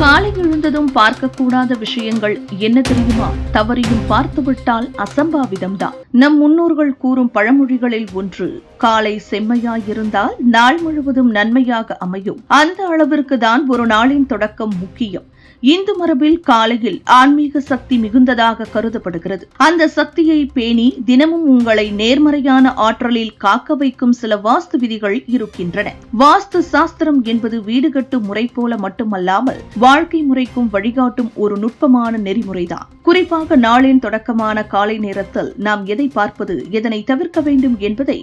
காலை எழுந்ததும் பார்க்கக்கூடாத விஷயங்கள் என்ன தெரியுமா? தவறியும் பார்த்துவிட்டால் அசம்பாவிதம்தான். நம் முன்னோர்கள் கூறும் பழமொழிகளில் ஒன்று காலை செம்மையாயிருந்தால் நாள் முழுவதும் நன்மையாக அமையும். அந்த அளவிற்கு தான் ஒரு நாளின் தொடக்கம் முக்கியம். இந்து மரபில் காலையில் ஆன்மீக சக்தி மிகுந்ததாக கருதப்படுகிறது. அந்த சக்தியை பேணி தினமும் உங்களை நேர்மறையான ஆற்றலில் காக்க வைக்கும் சில வாஸ்து விதிகள் இருக்கின்றன. வாஸ்து சாஸ்திரம் என்பது வீடு கட்டும் முறை போல மட்டுமல்லாமல் வாழ்க்கை முறைக்கும் வழிகாட்டும் ஒரு நுட்பமான நெறிமுறைதான். குறிப்பாக நாளின் தொடக்கமான காலை நேரத்தில் நாம் எதை பார்ப்பது எதனை தவிர்க்க வேண்டும் என்பதை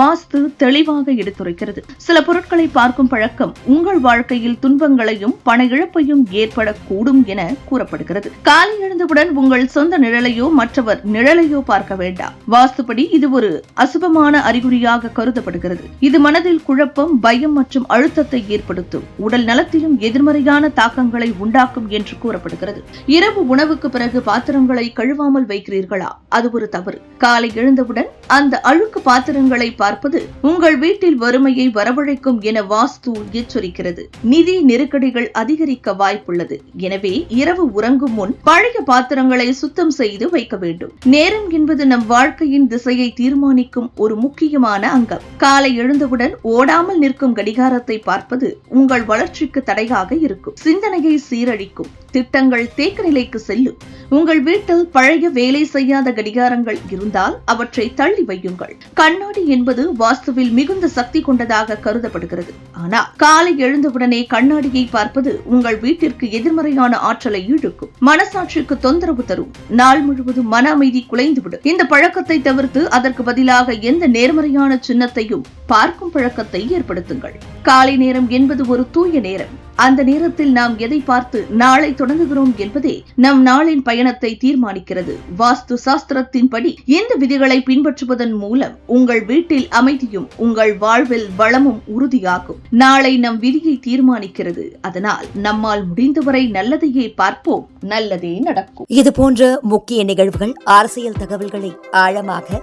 வாஸ்து தெளிவாக எடுத்துரைக்கிறது. சில பொருட்களை பார்க்கும் பழக்கம் உங்கள் வாழ்க்கையில் துன்பங்களையும் பண இழப்பையும் ஏற்படக்கூடும் என கூறப்படுகிறது. காலை எழுந்தவுடன் உங்கள் சொந்த நிழலையோ மற்றவர் நிழலையோ பார்க்க வேண்டாம். வாஸ்துப்படி இது ஒரு அசுபமான அறிகுறியாக கருதப்படுகிறது. இது மனதில் குழப்பம் பயம் மற்றும் அழுத்தத்தை ஏற்படுத்தும். உடல் நலத்திலும் எதிர்மறையான தாக்கங்களை உண்டாக்கும் என்று கூறப்படுகிறது. இரவு உணவுக்கு பிறகு பாத்திரங்களை கழுவாமல் வைக்கிறீர்களா? அது ஒரு தவறு. காலை எழுந்தவுடன் அந்த அழுக்கு பாத்திரங்களை பார்ப்பது உங்கள் வீட்டில் வறுமையை வரவழைக்கும் என வாஸ்து எச்சரிக்கிறது. நிதி நெருக்கடிகள் அதிகரிக்க வாய்ப்புள்ளது. எனவே இரவு உறங்கும் முன் பழைய பாத்திரங்களை சுத்தம் செய்து வைக்க வேண்டும். நேரம் என்பது நம் வாழ்க்கையின் திசையை தீர்மானிக்கும் ஒரு முக்கியமான அங்கம். காலை எழுந்தவுடன் ஓடாமல் நிற்கும் கடிகாரத்தை பார்ப்பது உங்கள் வளர்ச்சிக்கு தடையாக இருக்கும். சிந்தனையை சீரழிக்கும். திட்டங்கள் தேக்க நிலைக்கு செல்லும். உங்கள் வீட்டில் பழைய வேலை செய்யாத கடிகாரங்கள் இருந்தால் அவற்றை தள்ளி வையுங்கள். கண்ணாடி என்பது வாஸ்துவில் மிகுந்த சக்தி கொண்டதாக கருதப்படுகிறது. ஆனால் காலை எழுந்தவுடனே கண்ணாடியை பார்ப்பது உங்கள் வீட்டிற்கு எதிர்மறையான ஆற்றலை இழுக்கும் மனசாட்சிக்கு தொந்தரவு தரும். நாள் முழுவதும் மன அமைதி குலைந்துவிடும். இந்த பழக்கத்தை தவிர்த்து அதற்கு பதிலாக எந்த நேர்மறையான சின்னத்தையும் பார்க்கும் பழக்கத்தை ஏற்படுத்துங்கள். காலை நேரம் என்பது ஒரு தூய நேரம். அந்த நேரத்தில் நாம் எதை பார்த்து நாளை தொடங்குகிறோம் என்பதே நம் நாளின் பயணத்தை தீர்மானிக்கிறது. வாஸ்து சாஸ்திரத்தின்படி இந்த விதிகளை பின்பற்றுவதன் மூலம் உங்கள் வீட்டில் அமைதியும் உங்கள் வாழ்வில் வளமும் உறுதியாகும். நாளை நம் விதியை தீர்மானிக்கிறது. அதனால் நம்மால் முடிந்தவரை நல்லதையே பார்ப்போம் நல்லதே நடக்கும். இது போன்ற முக்கிய நிகழ்வுகள் அரசியல் தகவல்களை ஆழமாக